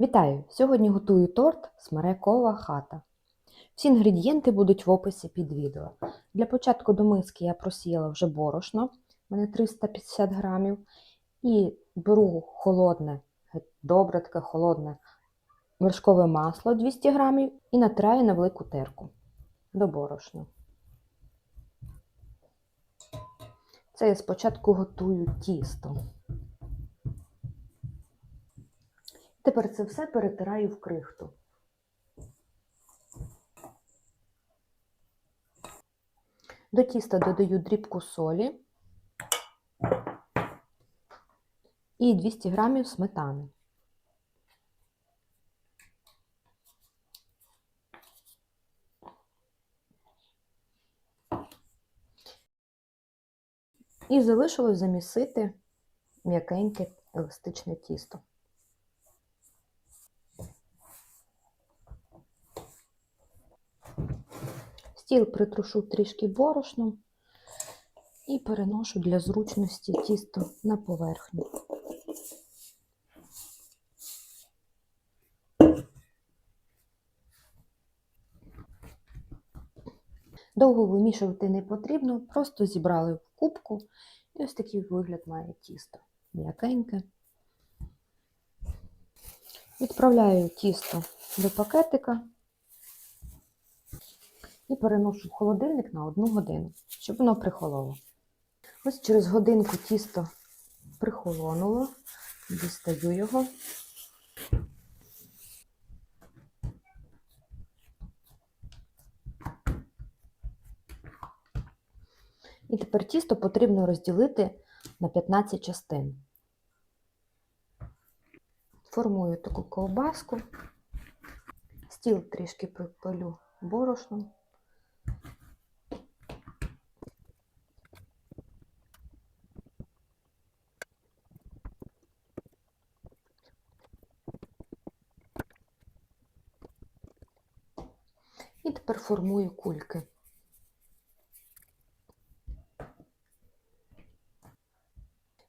Вітаю! Сьогодні готую торт Смерекова хата. Всі інгредієнти будуть в описі під відео. Для початку до миски я просіяла вже борошно, в мене 350 грамів. І беру холодне, добре таке холодне вершкове масло 200 грамів і натираю на велику терку до борошна. Це я спочатку готую тісто. Тепер це все перетираю в крихту. До тіста додаю дрібку солі і 200 грамів сметани. І залишилось замісити м'якеньке еластичне тісто. Стіл притрушу трішки борошном і переношу для зручності тісто на поверхню. Довго вимішувати не потрібно, просто зібрали в кубку і ось такий вигляд має тісто. М'якеньке. Відправляю тісто до пакетика і переношу в холодильник на одну годину, щоб воно прихололо. Ось через годинку тісто прихолонуло, дістаю його. І тепер тісто потрібно розділити на 15 частин. Формую таку ковбаску, стіл трішки припалю борошном. І тепер формую кульки.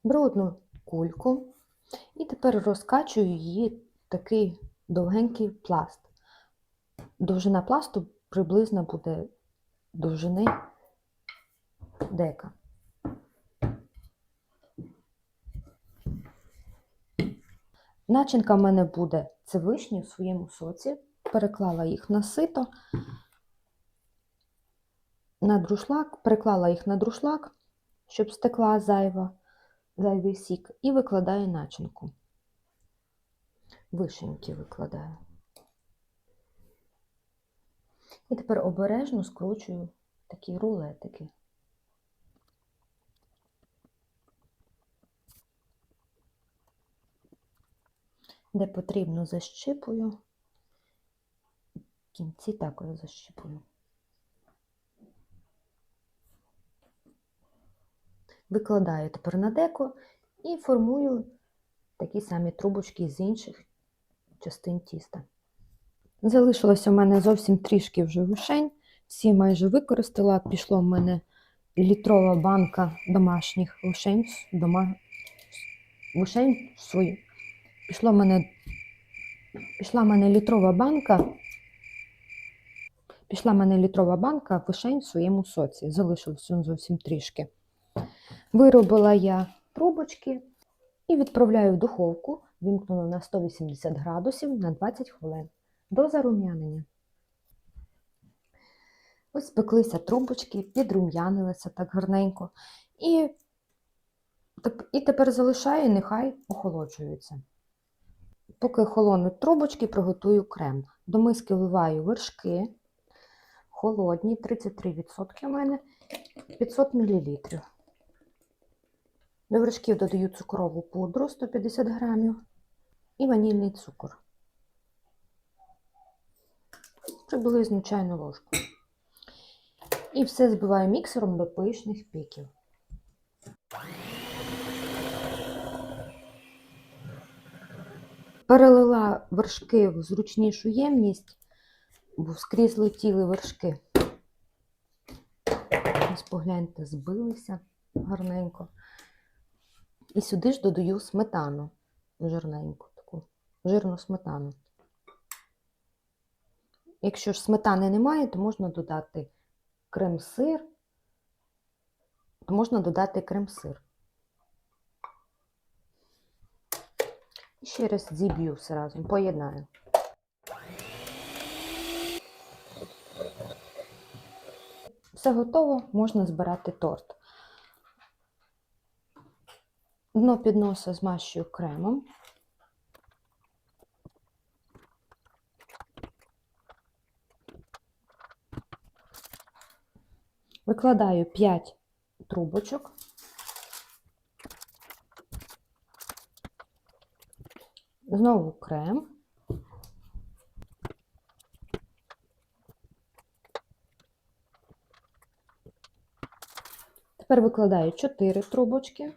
Беру одну кульку і тепер розкачую її такий довгенький пласт. Довжина пласту приблизно буде довжини дека. Начинка в мене буде це вишні в своєму соці. Переклала їх на сито, на друшлак, переклала їх на друшлак, щоб стекла зайва, зайвий сік, і викладаю начинку. Вишеньки викладаю. І тепер обережно скручую такі рулетики. Де потрібно защипую, кінці також защипую. Викладаю тепер на деко і формую такі самі трубочки з інших частин тіста. Залишилося в мене зовсім трішки вже вишень, всі майже використала. Пішло в мене літрова банка домашніх вишень, дома... вишень свої. Пішло в мене... Пішла в мене літрова банка. Пішла мене літрова банка вишень в своєму соці. Залишилося зовсім трішки. Виробила я трубочки і відправляю в духовку, вімкнула на 180 градусів на 20 хвилин до зарум'янення. Ось спеклися трубочки, підрум'янилися так гарненько. І, і тепер залишаю, нехай охолоджуються. Поки холонуть трубочки, приготую крем. До миски вливаю вершки, холодні, 33% у мене, 500 мл. До вершків додаю цукрову пудру 150 грамів і ванільний цукор. Приблизно чайну ложку. І все збиваю міксером до пишних піків. Перелила вершки в зручнішу ємність, бо скрізь летіли вершки. Ось погляньте, збилися гарненько. І сюди ж додаю сметану жирненьку таку. жирну сметану. Якщо ж сметани немає, то можна додати крем-сир, то можна додати крем-сир. І ще раз зіб'ю разом, поєднаю. Все готово, можна збирати торт. Дно підноса змащую кремом. Викладаю 5 трубочок. Знову крем. Тепер викладаю 4 трубочки.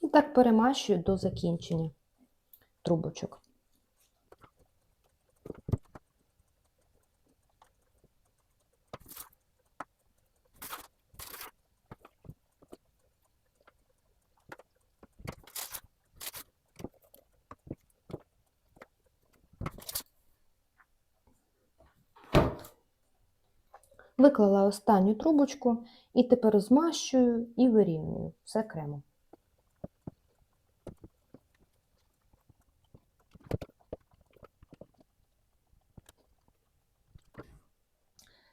І так перемащую до закінчення трубочок. Виклала останню трубочку і тепер змащую і вирівнюю все кремом.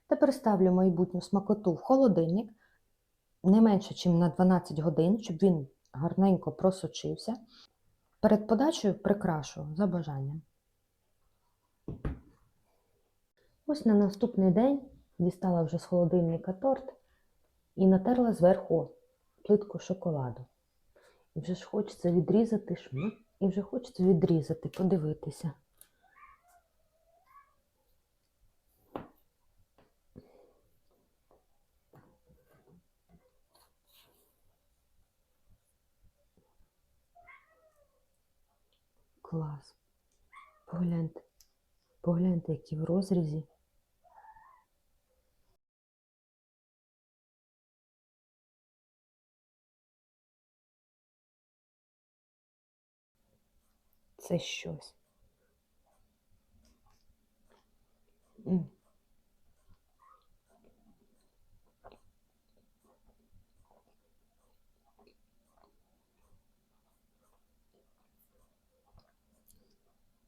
Тепер ставлю майбутню смакоту в холодильник не менше, ніж на 12 годин, щоб він гарненько просочився. Перед подачею прикрашу за бажанням. Ось на наступний день дістала вже з холодильника торт і натерла зверху плитку шоколаду. І вже ж хочеться відрізати шмат, і вже хочеться відрізати, подивитися. Клас. Погляньте, погляньте, які в розрізі. Це щось.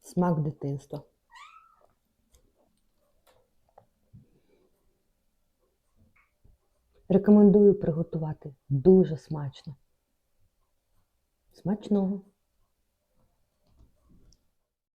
Смак дитинства. Рекомендую приготувати дуже смачно. Смачного!